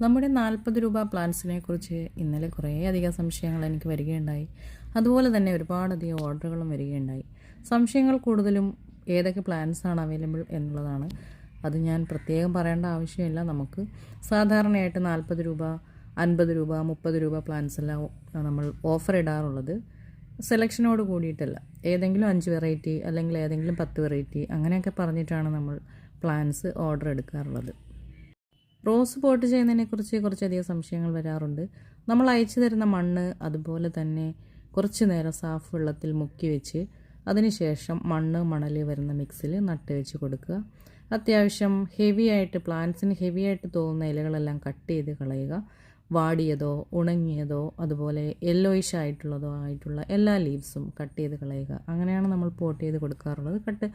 നമ്മുടെ നാൽപ്പത് രൂപ പ്ലാൻസിനെ കുറിച്ച് ഇന്നലെ കുറേ അധികം സംശയങ്ങൾ എനിക്ക് വരികയുണ്ടായി. അതുപോലെ തന്നെ ഒരുപാടധികം ഓർഡറുകളും വരികയുണ്ടായി. സംശയങ്ങൾ കൂടുതലും ഏതൊക്കെ പ്ലാൻസ് ആണ് അവൈലബിൾ എന്നുള്ളതാണ്. അത് ഞാൻ പ്രത്യേകം പറയേണ്ട ആവശ്യമില്ല. നമുക്ക് സാധാരണയായിട്ട് നാൽപ്പത് രൂപ അൻപത് രൂപ മുപ്പത് രൂപ പ്ലാൻസ് എല്ലാം നമ്മൾ ഓഫർ ഇടാറുള്ളത് സെലക്ഷനോട് കൂടിയിട്ടല്ല. ഏതെങ്കിലും അഞ്ച് വെറൈറ്റി അല്ലെങ്കിൽ ഏതെങ്കിലും പത്ത് വെറൈറ്റി അങ്ങനെയൊക്കെ പറഞ്ഞിട്ടാണ് നമ്മൾ പ്ലാൻസ് ഓർഡർ എടുക്കാറുള്ളത്. റോസ് പോട്ട് ചെയ്യുന്നതിനെക്കുറിച്ച് കുറച്ചധികം സംശയങ്ങൾ വരാറുണ്ട്. നമ്മൾ അയച്ചു തരുന്ന മണ്ണ് അതുപോലെ തന്നെ കുറച്ച് നേരം സാഫ് വെള്ളത്തിൽ മുക്കി വെച്ച് അതിനുശേഷം മണ്ണ് മണൽ വരുന്ന മിക്സിൽ നട്ട് വെച്ച് കൊടുക്കുക. അത്യാവശ്യം ഹെവി ആയിട്ട് പ്ലാന്റ്സിന് ഹെവി ആയിട്ട് തോന്നുന്ന ഇലകളെല്ലാം കട്ട് ചെയ്ത് കളയുക. വാടിയതോ ഉണങ്ങിയതോ അതുപോലെ യെല്ലോയിഷ് ആയിട്ടുള്ളതോ ആയിട്ടുള്ള എല്ലാ ലീവ്സും കട്ട് ചെയ്ത് കളയുക. അങ്ങനെയാണ് നമ്മൾ പോട്ട് ചെയ്ത് കൊടുക്കാറുള്ളത്. കട്ട്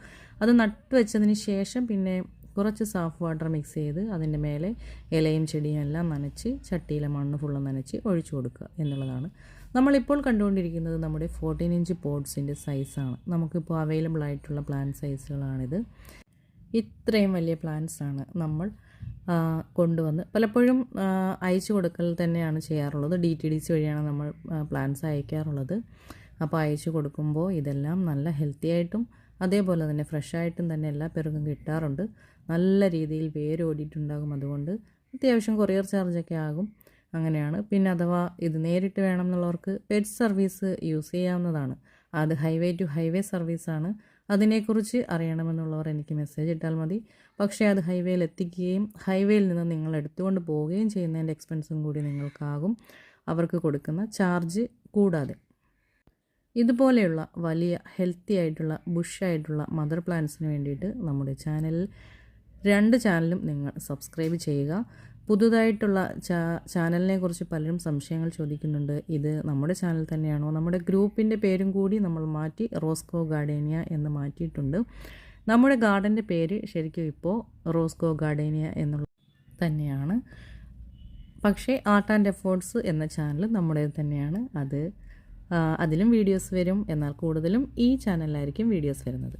അത് നട്ട് വെച്ചതിന് ശേഷം പിന്നെ കുറച്ച് സാഫ് വാട്ടർ മിക്സ് ചെയ്ത് അതിന്റെ മേലെ ഇലയും ചെടിയും എല്ലാം നനച്ച് ചട്ടിയിലെ മണ്ണ് ഫുള്ള് നനച്ച് ഒഴിച്ചു കൊടുക്കുക എന്നുള്ളതാണ്. നമ്മളിപ്പോൾ കണ്ടുകൊണ്ടിരിക്കുന്നത് നമ്മുടെ ഫോർട്ടീൻ ഇഞ്ച് പോട്ട്സിന്റെ സൈസാണ് നമുക്കിപ്പോൾ അവൈലബിൾ ആയിട്ടുള്ള പ്ലാന്റ് സൈസുകളാണിത് ഇത്രയും വലിയ പ്ലാന്റ്സ് ആണ് നമ്മൾ കൊണ്ടുവന്ന് പലപ്പോഴും അയച്ചു കൊടുക്കൽ തന്നെയാണ് ചെയ്യാറുള്ളത്. ഡി ടി ഡി സി വഴിയാണ് നമ്മൾ പ്ലാന്റ്സ് അയക്കാറുള്ളത്. അപ്പോൾ അയച്ചു കൊടുക്കുമ്പോൾ ഇതെല്ലാം നല്ല ഹെൽത്തി ആയിട്ടും അതേപോലെ തന്നെ ഫ്രഷായിട്ടും തന്നെ എല്ലാ പേർക്കും കിട്ടാറുണ്ട്. നല്ല രീതിയിൽ വേരോടിയിട്ടുണ്ടാകും അതുകൊണ്ട് അത്യാവശ്യം കൊറിയർ ചാർജൊക്കെ ആകും. അങ്ങനെയാണ്. പിന്നെ അഥവാ ഇത് നേരിട്ട് വേണം എന്നുള്ളവർക്ക് പെറ്റ് സർവീസ് യൂസ് ചെയ്യാവുന്നതാണ്. അത് ഹൈവേ ടു ഹൈവേ സർവീസാണ്. അതിനെക്കുറിച്ച് അറിയണമെന്നുള്ളവർ എനിക്ക് മെസ്സേജ് ഇട്ടാൽ മതി. പക്ഷേ അത് ഹൈവേയിൽ എത്തിക്കുകയും ഹൈവേയിൽ നിന്ന് നിങ്ങൾ എടുത്തുകൊണ്ട് പോവുകയും ചെയ്യുന്നതിന്റെ എക്സ്പെൻസും കൂടി നിങ്ങൾക്കാകും. അവർക്ക് കൊടുക്കുന്ന ചാർജ് കൂടാതെ. ഇതുപോലെയുള്ള വലിയ ഹെൽത്തി ആയിട്ടുള്ള ബുഷായിട്ടുള്ള മദർ പ്ലാന്റ്സിന് വേണ്ടിയിട്ട് നമ്മുടെ ചാനലിൽ രണ്ട് ചാനലും നിങ്ങൾ സബ്സ്ക്രൈബ് ചെയ്യുക. പുതുതായിട്ടുള്ള ചാ ചാനലിനെ കുറിച്ച് പലരും സംശയങ്ങൾ ചോദിക്കുന്നുണ്ട്. ഇത് നമ്മുടെ ചാനൽ തന്നെയാണോ? നമ്മുടെ ഗ്രൂപ്പിന്റെ പേരും കൂടി നമ്മൾ മാറ്റി റോസ്കോ ഗാർഡേനിയ എന്ന് മാറ്റിയിട്ടുണ്ട്. നമ്മുടെ ഗാർഡന്റെ പേര് ശരിക്കും ഇപ്പോൾ റോസ്കോ ഗാർഡേനിയ എന്നുള്ള തന്നെയാണ്. പക്ഷേ ആർട്ട് ആൻഡ് എഫേർട്സ് എന്ന ചാനൽ നമ്മുടേത് തന്നെയാണ്. അത് അതിലും വീഡിയോസ് വരും. എന്നാൽ കൂടുതലും ഈ ചാനലിലായിരിക്കും വീഡിയോസ് വരുന്നത്.